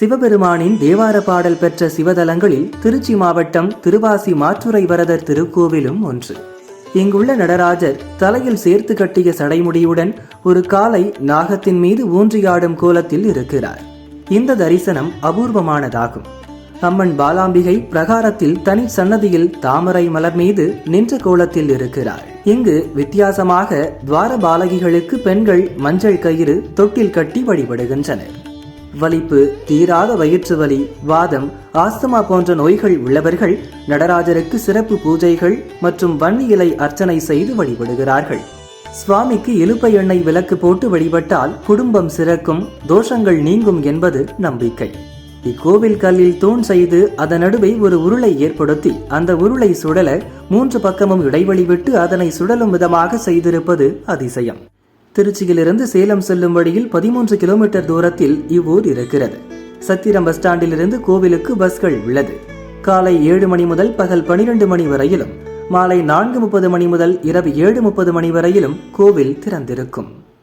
சிவபெருமானின் தேவார பாடல் பெற்ற சிவதலங்களில் திருச்சி மாவட்டம் திருவாசி மாற்றுரை வரதர் திருக்கோவிலும் ஒன்று. இங்குள்ள நடராஜர் தலையில் சேர்த்து கட்டிய சடைமுடியுடன் ஒரு காலை நாகத்தின் மீது ஊன்றியாடும் கோலத்தில் இருக்கிறார். இந்த தரிசனம் அபூர்வமானதாகும். அம்மன் பாலாம்பிகை பிரகாரத்தில் தனி சன்னதியில் தாமரை மலர் மீது நின்ற கோலத்தில் இருக்கிறார். இங்கு வித்தியாசமாக துவார பாலகிகளுக்கு பெண்கள் மஞ்சள் கயிறு தொட்டில் கட்டி வழிபடுகின்றனர். வலிப்பு தீராத வயிற்று வலி வாதம் ஆஸ்துமா போன்ற நோய்கள் உள்ளவர்கள் நடராஜருக்கு சிறப்பு பூஜைகள் மற்றும் வன்னி இலை அர்ச்சனை செய்து வழிபடுகிறார்கள். சுவாமிக்கு இலுப்பை எண்ணெய் விளக்கு போட்டு வழிபட்டால் குடும்பம் சிறக்கும் தோஷங்கள் நீங்கும் என்பது நம்பிக்கை. இக்கோவில் கல்லில் தூண் செய்து அதன் நடுவே ஒரு உருளை ஏற்படுத்தி அந்த உருளை சுடல மூன்று பக்கமும் இடைவெளி விட்டு அதனை சுடலும் விதமாக செய்திருப்பது அதிசயம். திருச்சியிலிருந்து சேலம் செல்லும் வழியில் பதிமூன்று கிலோமீட்டர் தூரத்தில் இவ்வூர் இருக்கிறது. சத்திரம் பஸ் ஸ்டாண்டிலிருந்து கோவிலுக்கு பஸ்கள் உள்ளது. காலை ஏழு மணி முதல் பகல் பனிரெண்டு மணி வரையிலும் மாலை நான்கு முப்பது மணி முதல் இரவு ஏழு முப்பது மணி வரையிலும் கோவில் திறந்திருக்கும்.